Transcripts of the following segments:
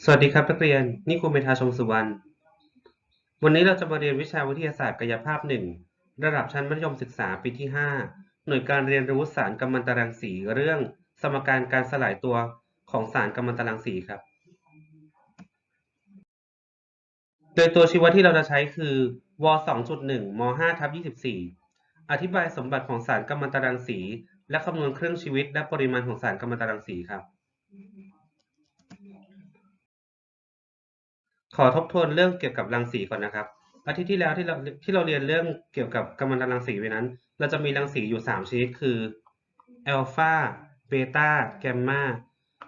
สวัสดีครับนักเรียน นี่ครูเมธาชมสุวรรณ วันนี้เราจะมาเรียนวิชาวิทยาศาสตร์กายภาพหนึ่งระดับชั้นมัธยมศึกษาปีที่ 5 หน่วยการเรียนรู้สารกัมมันตรังสีเรื่อง สมการการสลายตัวของสารกัมมันตรังสีครับ โดยตัวชี้วัดที่เราจะใช้คือว 2.1 ม 5 ทับ 24 อธิบายสมบัติของสารกัมมันตรังสี และคำนวณเครื่องชีวิตและปริมาณของสารกัมมันตรังสีครับ ขอทบทวนเรื่องเกี่ยวกับรังสีก่อนนะครับ อาทิตย์ที่แล้วที่เราที่เราเรียนเรื่องเกี่ยวกับกัมมันตรังสีไว้นั้น เราจะมีรังสีอยู่ 3 ชนิดคืออัลฟาเบต้าแกมมา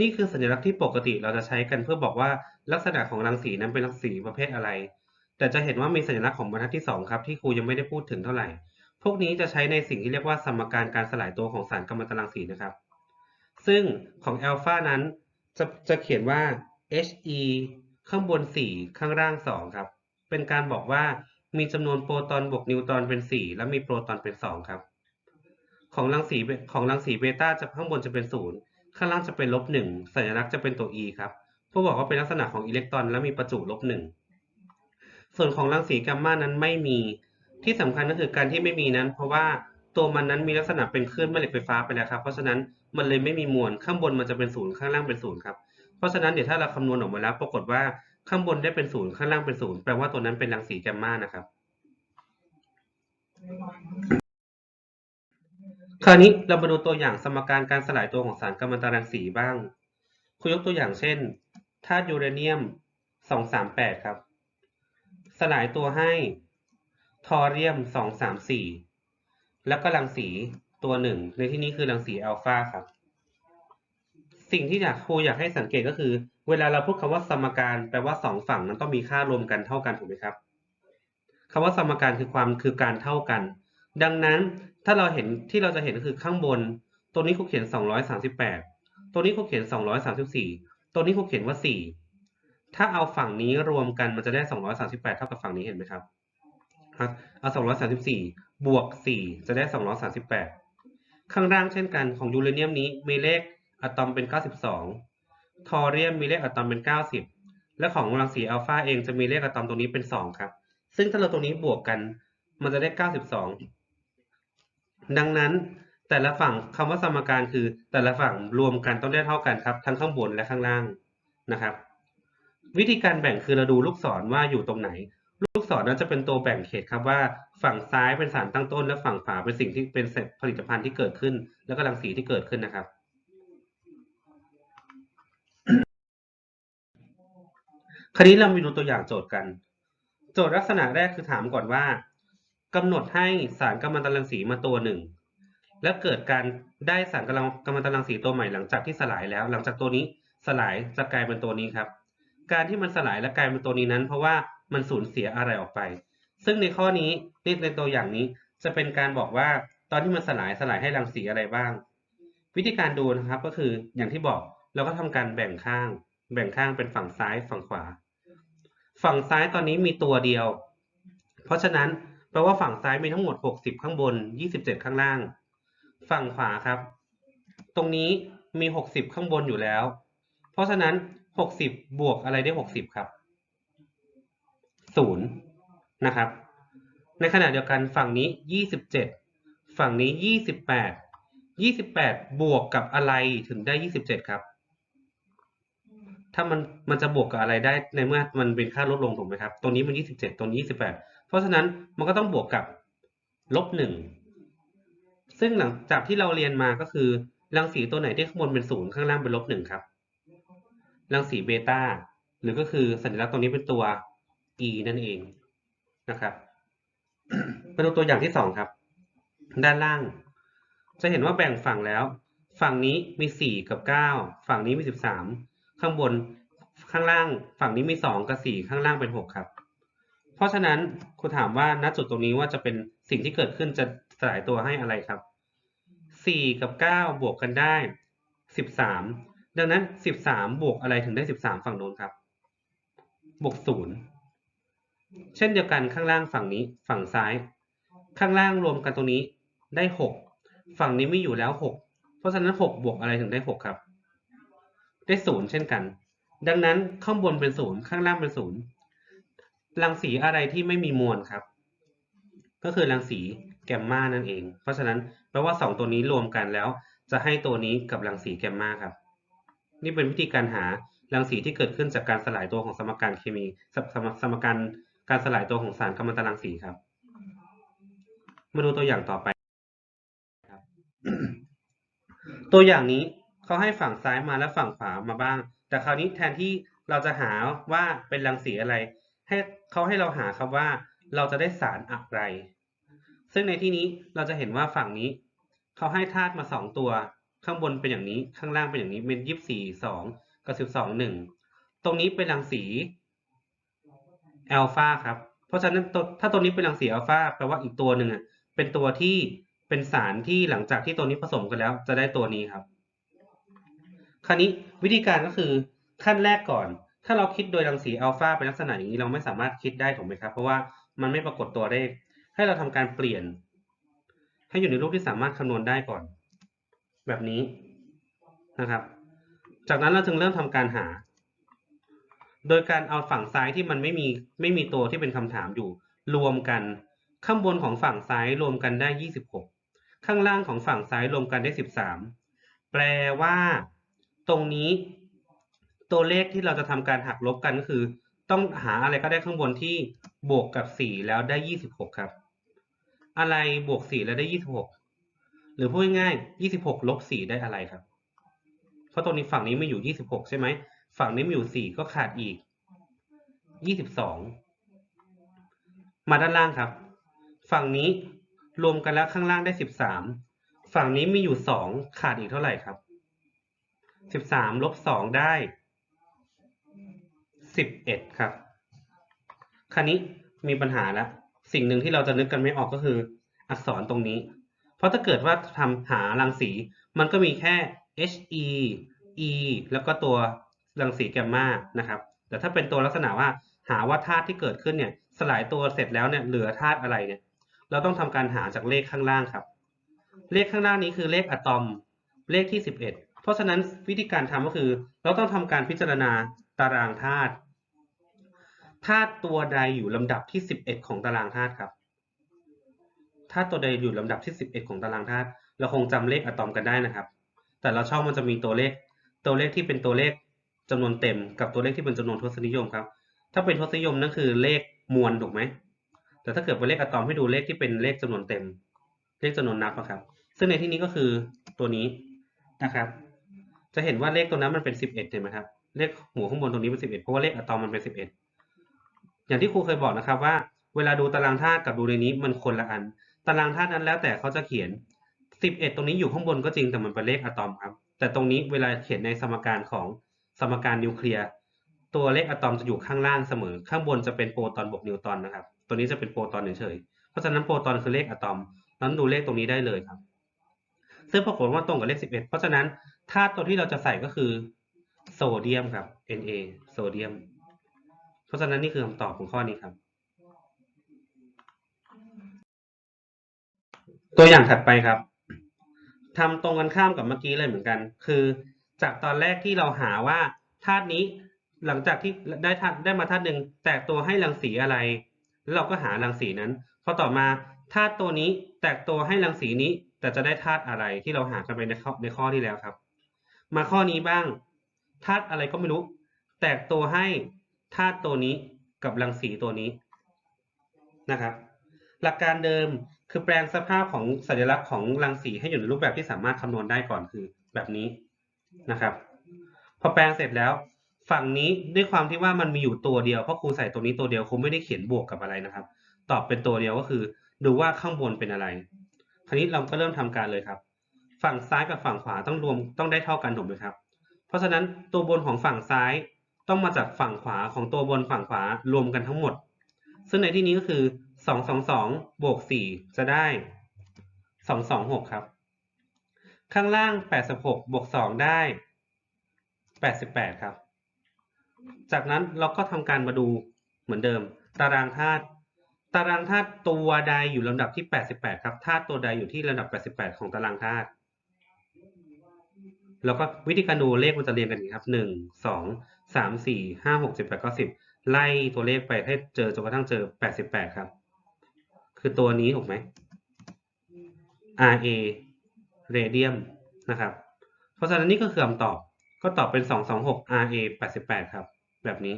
นี่คือสัญลักษณ์ที่ปกติเราจะใช้กันเพื่อบอกว่าลักษณะของรังสีนั้นเป็นรังสีประเภทอะไร แต่จะเห็นว่ามีสัญลักษณ์ของบรรทัดที่ 2 ครับ ที่ครูยังไม่ได้พูดถึงเท่าไหร่ พวกนี้จะใช้ในสิ่งที่เรียกว่าสมการการสลายตัวของสารกัมมันตรังสีนะครับ ซึ่งของอัลฟานั้นจะจะเขียนว่า He ข้างบน 4 ข้างล่าง 2 ครับ เป็นการบอกว่ามีจำนวนโปรตอนบวกนิวตรอนเป็น 4 และมีโปรตอนเป็น 2 ครับ ของรังสีของรังสีเบต้าจะข้างบนจะเป็น 0 ข้างล่างจะเป็นลบ 1 สัญลักษณ์จะเป็นตัว E ครับเพื่อบอกว่าเป็นลักษณะของอิเล็กตรอน และมีประจุลบ 1 ส่วนของรังสีกัมมานั้นไม่มี ที่สำคัญก็คือการที่ไม่มีนั้น เพราะว่าตัวมันนั้นมีลักษณะเป็นคลื่นแม่เหล็กไฟฟ้าไปแล้วครับ เพราะฉะนั้นมันเลยไม่มีมวล ข้างบนมันจะเป็นศูนย์ข้างล่างเป็นศูนย์ครับ เพราะฉะนั้นเดี๋ยวถ้าเราคำนวณออกมาแล้ว ปรากฏว่าข้างบนได้เป็นศูนย์ข้างล่างเป็นศูนย์แปลว่าตัวนั้นเป็นรังสีแกมมานะครับ คราวนี้เรามาดูตัวอย่างสมการการสลายตัวของสารกัมมันตรังสีบ้างครูยกตัวอย่างเช่นธาตุยูเรเนียม 238 ครับ สลายตัวให้ทอเรียม 234 แล้วก็รังสีตัวหนึ่งในที่นี้คือรังสีอัลฟาครับ สิ่งที่อยากครูอยากให้สังเกตก็คือ เวลาเราพูดคำว่าสมการแปลว่าสองฝั่งนั้นต้องมีค่ารวมกันเท่ากันถูกไหมครับคำว่าสมการคือความคือการเท่ากัน ดังนั้นถ้าเราเห็นที่เราจะเห็นก็คือข้างบน ตัวนี้ครูเขียน 238 ตัวนี้ครูเขียน 234 ตัวนี้ครูเขียนว่า 4 ถ้าเอาฝั่งนี้รวมกันมันจะได้ 238 เท่ากับฝั่งนี้เห็นไหมครับครับเอา234 บวก 4 จะได้ 238 ข้างล่างเช่นกันของยูเรเนียมนี้มีเลข อะตอมเป็น 92 ทอเรียมมีเลขอะตอมเป็น 90 และของรังสีอัลฟาเองจะมีเลขอะตอมตรงนี้เป็น 2 ครับ ซึ่งถ้าเราตรงนี้บวกกัน มันจะได้ 92 ดังนั้นแต่ละฝั่งคำว่าสมการคือแต่ละฝั่งรวมกันต้องได้เท่ากันครับ ทั้งข้างบนและข้างล่างนะครับ วิธีการแบ่งคือเราดูลูกศรว่าอยู่ตรงไหน ลูกศรนั้นจะเป็นตัวแบ่งเขตครับว่าฝั่งซ้ายเป็นสารตั้งต้น และฝั่งขวาเป็นสิ่งที่เป็นผลิตภัณฑ์ที่เกิดขึ้น แล้วก็รังสีที่เกิดขึ้นนะครับ คราวนี้เรามาดูตัวอย่างโจทย์กัน โจทย์ลักษณะแรกคือถามก่อนว่ากำหนดให้สารกัมมันตรังสีมาตัวหนึ่ง แล้วเกิดการได้สารกัมมันตรังสีตัวใหม่หลังจากที่สลายแล้ว หลังจากตัวนี้สลายจะกลายเป็นตัวนี้ครับ การที่มันสลายและกลายเป็นตัวนี้นั้น เพราะว่ามันสูญเสียอะไรออกไป ซึ่งในข้อนี้ในตัวอย่างนี้จะเป็นการบอกว่าตอนที่มันสลายสลายให้รังสีอะไรบ้าง วิธีการดูนะครับก็คืออย่างที่บอกเราก็ทำการแบ่งข้าง แบ่งข้างเป็นฝั่งซ้ายฝั่งขวา ฝั่งซ้ายตอนนี้มีตัวเดียว เพราะฉะนั้นแปลว่าฝั่งซ้ายมีทั้งหมด 60 ข้างบน 27 ข้างล่าง ฝั่งขวาครับ ตรงนี้มี 60 ข้างบนอยู่แล้ว เพราะฉะนั้น 60 บวกอะไรได้ 60 ครับ 0 นะครับ ในขณะเดียวกันฝั่งนี้ 27 ฝั่งนี้ 28 28 บวกกับอะไรถึงได้ 27 ครับ ถ้ามันมันจะบวกกับอะไรได้ในเมื่อมันเป็นค่าลดลงถูกไหมครับตัวนี้มัน 27ตัวนี้ 28 เพราะฉะนั้นมันก็ต้องบวกกับลบ1ซึ่งหลังจากที่เราเรียนมาก็คือรังสีตัวไหนที่ข้างบนเป็นศูนย์ข้างล่างเป็นลบหนึ่งครับ รังสีเบต้าหรือก็คือสัญลักษณ์ตรงนี้เป็นตัว e นั่นเองนะครับมาดูตัวอย่างที่สองครับ ด้านล่าง จะเห็นว่าแบ่งฝั่งแล้ว ฝั่งนี้มี 4 กับ 9 ฝั่งนี้มี 13 ข้างบนข้างล่างฝั่งนี้มี 2 กับ 4 ข้างล่างเป็น 6 ครับ เพราะฉะนั้นครูถามว่าณจุดตรงนี้ว่าจะเป็นสิ่งที่เกิดขึ้นจะสลายตัวให้อะไรครับ 4 กับ 9 บวกกันได้ 13 ดังนั้น 13 บวกอะไรถึงได้ 13 ฝั่งโน้นครับ บวก 0 เช่นเดียวกันข้างล่างฝั่งนี้ฝั่งซ้าย ข้างล่างรวมกันตรงนี้ได้ 6 ฝั่งนี้ไม่อยู่แล้ว 6 เพราะฉะนั้น 6 บวกอะไรถึงได้ 6 ครับ ได้0เช่นกัน ดังนั้นข้างบนเป็นศูนย์ข้างล่างเป็นศูนย์รังสีอะไรที่ไม่มีมวลครับ ก็คือรังสีแกมมานั่นเอง เพราะฉะนั้นแปลว่าสองตัวนี้รวมกันแล้ว จะให้ตัวนี้กับรังสีแกมมาครับ นี่เป็นวิธีการหารังสีที่เกิดขึ้นจากการสลายตัวของสมการเคมีสสมสมการการสลายตัวของสารกัมมันตรังสีครับ มาดูตัวอย่างต่อไปครับ ตัวอย่างนี้ เขาให้ฝั่งซ้ายมาและฝั่งขวามาบ้าง แต่คราวนี้แทนที่เราจะหาว่าเป็นรังสีอะไร ให้เขาให้เราหาครับว่าเราจะได้สารอะไร ซึ่งในที่นี้เราจะเห็นว่าฝั่งนี้ เขาให้ธาตุมาสองตัว ข้างบนเป็นอย่างนี้ ข้างล่างเป็นอย่างนี้ เป็นยี่สิบสี่สองกับสิบสองหนึ่ง ตรงนี้เป็นรังสีอัลฟาครับ เพราะฉะนั้นตัวถ้าตัวนี้เป็นรังสีอัลฟาแปลว่าอีกตัวหนึ่งอะ เป็นตัวที่เป็นสารที่หลังจากที่ตัวนี้ผสมกันแล้ว จะได้ตัวนี้ครับ คราวนี้วิธีการก็คือขั้นแรกก่อน ถ้าเราคิดโดยรังสีอัลฟาเป็นลักษณะอย่างนี้เราไม่สามารถคิดได้ถูกไหมครับ เพราะว่ามันไม่ปรากฏตัวเลข ให้เราทำการเปลี่ยน ให้อยู่ในรูปที่สามารถคำนวณได้ก่อน แบบนี้นะครับ จากนั้นเราจึงเริ่มทำการหา โดยการเอาฝั่งซ้ายที่มันไม่มีไม่มีตัวที่เป็นคำถามอยู่ รวมกันข้างบนของฝั่งซ้ายรวมกันได้ 26 ข้างล่างของฝั่งซ้ายรวมกันได้ 13 แปลว่า ตรงนี้ตัวเลขที่เราจะทำการหักลบกันก็คือ ต้องหาอะไรก็ได้ข้างบนที่บวกกับ 4 แล้วได้ 26 ครับ อะไรบวก 4 แล้วได้ 26 หรือพูดง่ายๆ26 ลบ 4 ได้อะไรครับ เพราะตรงนี้ฝั่งนี้ไม่อยู่ 26 ใช่ไหม ฝั่งนี้มีอยู่ 4 ก็ขาดอีก 22 มาด้านล่างครับ ฝั่งนี้รวมกันแล้วข้างล่างได้ 13 ฝั่งนี้มีอยู่ 2 ขาดอีกเท่าไหร่ครับ 13ลบ2ได้11ครับ คราวนี้มีปัญหาแล้ว สิ่งหนึ่งที่เราจะนึกกันไม่ออกก็คือ อักษรตรงนี้ เพราะถ้าเกิดว่าทำหารังสี มันก็มีแค่ He E แล้วก็ตัวรังสีแกมมานะครับ แต่ถ้าเป็นตัวลักษณะว่าหาว่าธาตุที่เกิดขึ้นเนี่ย สลายตัวเสร็จแล้วเนี่ยเหลือธาตุอะไรเนี่ย เราต้องทำการหาจากเลขข้างล่างครับ เลขข้างล่างนี้คือเลขอะตอม เลขที่11เอ็ด พราะฉะนั้นวิธีการทำก็คือ เราต้องทำการพิจารณาตารางธาตุธาตุตัวใดอยู่ลำดับที่ 11 ของตารางธาตุครับธาตุตัวใดอยู่ลำดับที่ 11 ของตารางธาตุเราคงจำเลขอะตอมกันได้นะครับ แต่ละช่องมันจะมีตัวเลข ตัวเลขที่เป็นตัวเลขจำนวนเต็ม กับตัวเลขที่เป็นจำนวนทศนิยมครับ ถ้าเป็นทศนิยมนั่นคือเลขมวลถูกไหมแต่ถ้าเกิดเป็นเลขอะตอมให้ดูเลขที่เป็นเลขจำนวนเต็ม เลขจำนวนนับอะครับ ซึ่งในที่นี้ก็คือตัวนี้นะครับ จะเห็นว่าเลขตัวนั้นมันเป็น11เห็นไหมครับ เลขหัวข้างบนตรงนี้เป็น11เพราะว่าเลขอะตอมมันเป็น11อย่างที่ครูเคยบอกนะครับว่า เวลาดูตารางธาตุกับดูในนี้มันคนละอัน ตารางธาตุนั้นแล้วแต่เขาจะเขียน11ตรงนี้อยู่ข้างบนก็จริงแต่มันเป็นเลขอะตอมครับ แต่ตรงนี้เวลาเขียนในสมการของสมการนิวเคลียร์ตัวเลขอะตอมจะอยู่ข้างล่างเสมอ ข้างบนจะเป็นโปรตอนบวกนิวตอนนะครับ ตัวนี้จะเป็นโปรตอนเฉยๆเพราะฉะนั้นโปรตอนคือเลขอะตอมนั้นดูเลขตรงนี้ได้เลยครับ ซึ่งปรากฏว่าตรงกับเลข 11 เพราะฉะนั้น ธาตุตัวที่เราจะใส่ก็คือโซเดียมครับ Na โซเดียม เพราะฉะนั้นนี่คือคำตอบของข้อนี้ครับ ตัวอย่างถัดไปครับทำตรงกันข้ามกับเมื่อกี้เลยเหมือนกัน คือจากตอนแรกที่เราหาว่าธาตุนี้หลังจากที่ได้ธาตุได้มาธาตุหนึ่งแตกตัวให้รังสีอะไร แล้วเราก็หารังสีนั้นพอต่อมาธาตุตัวนี้แตกตัวให้รังสีนี้ แต่จะได้ธาตุอะไรที่เราหากันไปในข้อในข้อที่แล้วครับ มาข้อนี้บ้างธาตุอะไรก็ไม่รู้ แตกตัวให้ธาตุตัวนี้กับรังสีตัวนี้นะครับ หลักการเดิมคือแปลงสภาพของสัญลักษณ์ของรังสีให้อยู่ในรูปแบบที่สามารถคำนวณได้ก่อนคือแบบนี้นะครับ พอแปลงเสร็จแล้ว ฝั่งนี้ด้วยความที่ว่ามันมีอยู่ตัวเดียวเพราะครูใส่ตัวนี้ตัวเดียวครูไม่ได้เขียนบวกกับอะไรนะครับ ตอบเป็นตัวเดียวก็คือ ดูว่าข้างบนเป็นอะไร คราวนี้เราก็เริ่มทำการเลยครับ ฝั่งซ้ายกับฝั่งขวาต้องรวมต้องได้เท่ากันถูกไหมครับ เพราะฉะนั้นตัวบนของฝั่งซ้ายต้องมาจากฝั่งขวาของตัวบนฝั่งขวารวมกันทั้งหมด ซึ่งในที่นี้ก็คือสองสองสองบวกสี่จะได้สองสองหกครับ ข้างล่างแปดสิบหกบวกสองได้แปดสิบแปดครับ จากนั้นเราก็ทำการมาดูเหมือนเดิม ตารางธาตุตารางธาตุตัวใดอยู่ลำดับที่แปดสิบแปดครับธาตุตัวใดอยู่ที่ระดับแปดสิบแปดของตารางธาตุ แล้วก็วิธีการดูเลขมันจะเรียงกันอย่างนี้ครับหนึ่งสองสามสี่ห้าหกเจ็ดแปดเก้าสิบไล่ตัวเลขไปให้เจอจนกระทั่งเจอแปดสิบแปดครับ คือตัวนี้ถูกไหม RA radium นะครับ เพราะฉะนั้นนี่ก็คือคำตอบ ก็ตอบเป็น 226 RA 88 ครับ แบบนี้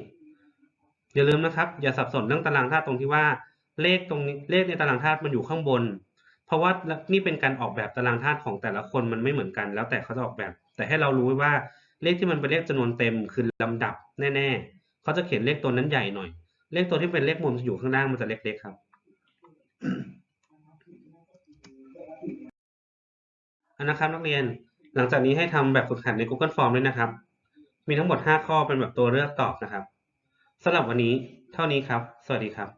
อย่าลืมนะครับ อย่าสับสนเรื่องตารางธาตุตรงที่ว่า เลขตรงนี้เลขในตารางธาตุมันอยู่ข้างบน เพราะว่านี่เป็นการออกแบบตารางธาตุของแต่ละคนมันไม่เหมือนกัน แล้วแต่เขาจะออกแบบ แต่ให้เรารู้ไว้ว่าเลขที่มันเป็นเลขจำนวนเต็มคือลำดับแน่ๆเขาจะเขียนเลขตัวนั้นใหญ่หน่อย เลขตัวที่เป็นเลขมุมจะอยู่ข้างล่างมันจะเล็กๆครับ อันนะครับนักเรียนหลังจากนี้ให้ทำแบบฝึกหัดใน Google Form ด้วยนะครับ มีทั้งหมด 5 ข้อเป็นแบบตัวเลือกตอบนะครับสำหรับวันนี้เท่านี้ครับ สวัสดีครับ